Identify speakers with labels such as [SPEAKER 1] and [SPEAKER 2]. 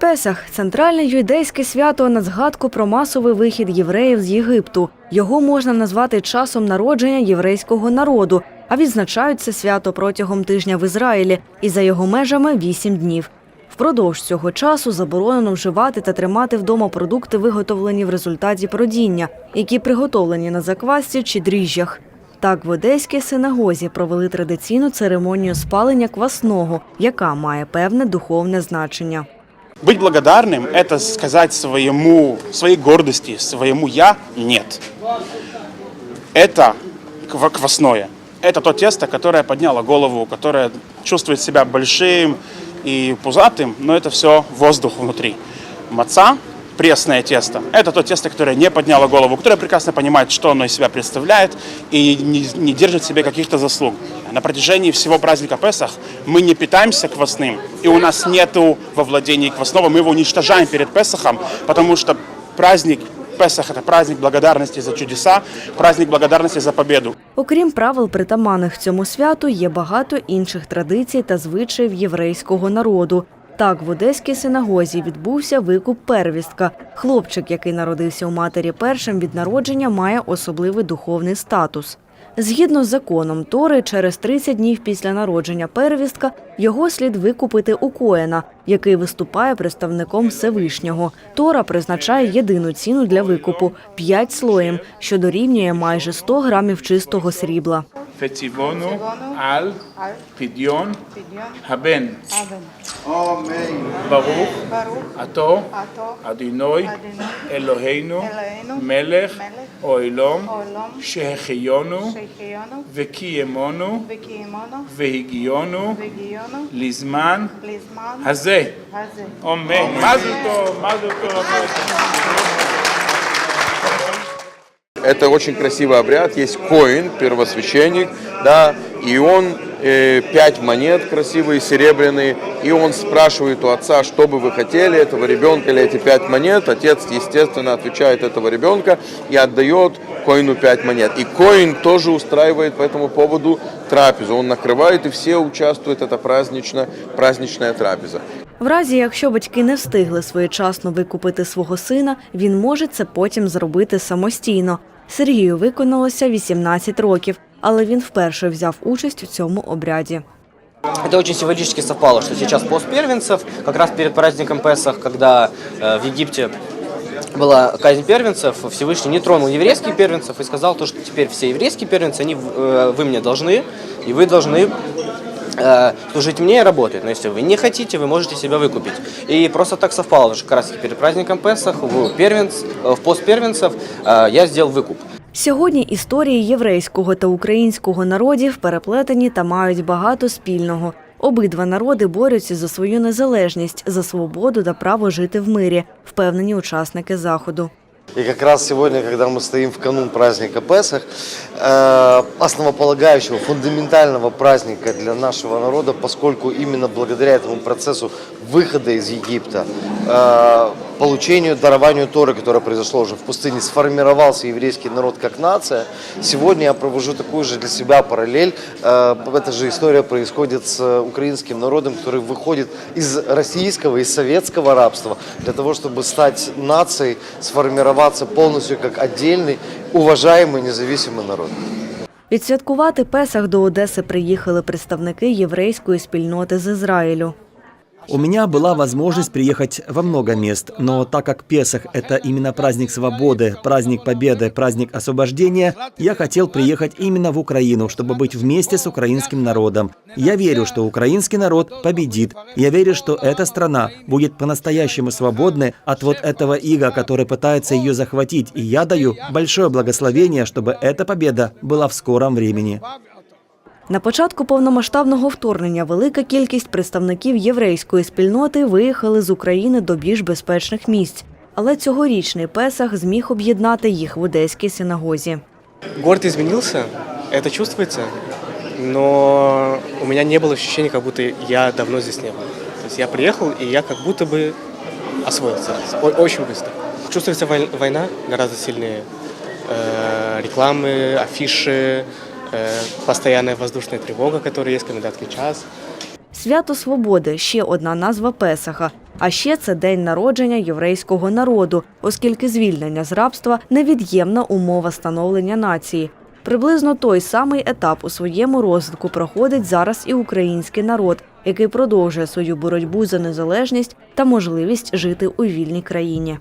[SPEAKER 1] Песах центральне юдейське свято на згадку про масовий вихід євреїв з Єгипту. Його можна назвати часом народження єврейського народу, а відзначають це свято протягом тижня в Ізраїлі і за його межами вісім днів. Впродовж цього часу заборонено вживати та тримати вдома продукти, виготовлені в результаті продіння, які приготовлені на заквасці чи дріжджах. Так в Одеській синагозі провели традиційну церемонію спалення квасного, яка має певне духовне значення.
[SPEAKER 2] Быть благодарным – это сказать своему, своей гордости, своему «я» нет. Это ква- квасное. Это то тесто, которое подняло голову, которое чувствует себя большим и пузатым, но это все воздух внутри. Маца – пресное тесто. Это то тесто, которое не подняло голову, которое прекрасно понимает, что оно из себя представляет и не, не держит себе каких-то заслуг. На протяжении всего праздника Песах мы не питаемся квасным, и у нас нету во владении квасного, мы его уничтожаем перед Песахом, потому что праздник Песах – это праздник благодарности за чудеса, праздник благодарности за победу.
[SPEAKER 1] Окрім правил притаманних цьому святу, є багато інших традицій та звичаїв єврейського народу. Так, в Одеській синагозі відбувся викуп первістка. Хлопчик, який народився у матері першим від народження, має особливий духовний статус. Згідно з законом Тори, через 30 днів після народження первістка його слід викупити у Коена, який виступає представником Всевишнього. Тора призначає єдину ціну для викупу – 5 слоєм, що дорівнює майже 100 грамів чистого срібла.
[SPEAKER 3] וציוונו על פדיון הבן. ברוך אתה אדינוי אלוהינו מלך עולם שהחיונו וקיימנו והגיונו לזמן הזה. אמן. מזל טוב, מזל טוב.
[SPEAKER 4] Это очень красивый обряд. Есть коин, первосвященник, да, и он э, пять монет красивые, серебряные, и он спрашивает у отца, что бы вы хотели, этого ребенка или эти пять монет. Отец, естественно, отвечает этого ребенка и отдает коину пять монет. И коин тоже устраивает по этому поводу трапезу. Он накрывает, и все участвуют, это празднично, праздничная трапеза.
[SPEAKER 1] В разі, якщо батьки не встигли своєчасно викупити свого сина, він може це потім зробити самостійно. Сергію виконалося 18 років, але він вперше взяв участь у цьому обряді.
[SPEAKER 5] Это очень символически совпало, что сейчас пост первенцев, как раз перед праздником Песах, когда э, в Египте была казнь первенцев, Всевышний не тронул еврейских первенцев и сказал то, что теперь все еврейские первенцы, они, э, вы мне должны, и вы должны э, служить мне и работать. Но если вы не хотите, вы можете себя выкупить. И просто так совпало, что как раз таки перед праздником Песах в, первенц, э, в пост первенцев э, я сделал выкуп.
[SPEAKER 1] Сьогодні історії єврейського та українського народів переплетені та мають багато спільного. Обидва народи борються за свою незалежність, за свободу та право жити в мирі, впевнені учасники заходу.
[SPEAKER 6] И как раз сегодня, когда мы стоим в канун праздника Песах, э, основополагающего, фундаментального праздника для нашего народа, поскольку именно благодаря этому процессу выхода из Египта, э, получению, дарованию Торы, которое произошло уже в пустыне, сформировался еврейский народ как нация. Сегодня я провожу такую же для себя параллель. Э, Эта же история происходит с украинским народом, который выходит из российского, из советского рабства для того, чтобы стать нацией, сформироваться полностью как отдельный, уважаемый, независимый народ.
[SPEAKER 1] Відсвяткувати Песах до Одеси приїхали представники єврейської спільноти з Ізраїлю.
[SPEAKER 7] У меня была возможность приехать во много мест, но так как Песах – это именно праздник свободы, праздник победы, праздник освобождения, я хотел приехать именно в Украину, чтобы быть вместе с украинским народом. Я верю, что украинский народ победит. Я верю, что эта страна будет по-настоящему свободной от вот этого ига, который пытается ее захватить. И я даю большое благословение, чтобы эта победа была в скором времени.
[SPEAKER 1] На початку повномасштабного вторгнення велика кількість представників єврейської спільноти виїхали з України до більш безпечних місць. Але цьогорічний Песах зміг об'єднати їх в Одеській синагозі.
[SPEAKER 8] Город изменился, это чувствуется, но у меня не было ощущения, как будто я давно здесь не был. То есть я приехал, и я как будто бы освоился О- очень быстро. Чувствуется вой- война гораздо сильнее. Э, рекламы, афиши, э, постоянная воздушная тревога, которая есть, комендантский час.
[SPEAKER 1] Свято Свободи ще одна назва Песаха. А ще це день народження єврейського народу, оскільки звільнення з рабства невід'ємна умова становлення нації. Приблизно той самий етап у своєму розвитку проходить зараз і український народ, який продовжує свою боротьбу за незалежність та можливість жити у вільній країні.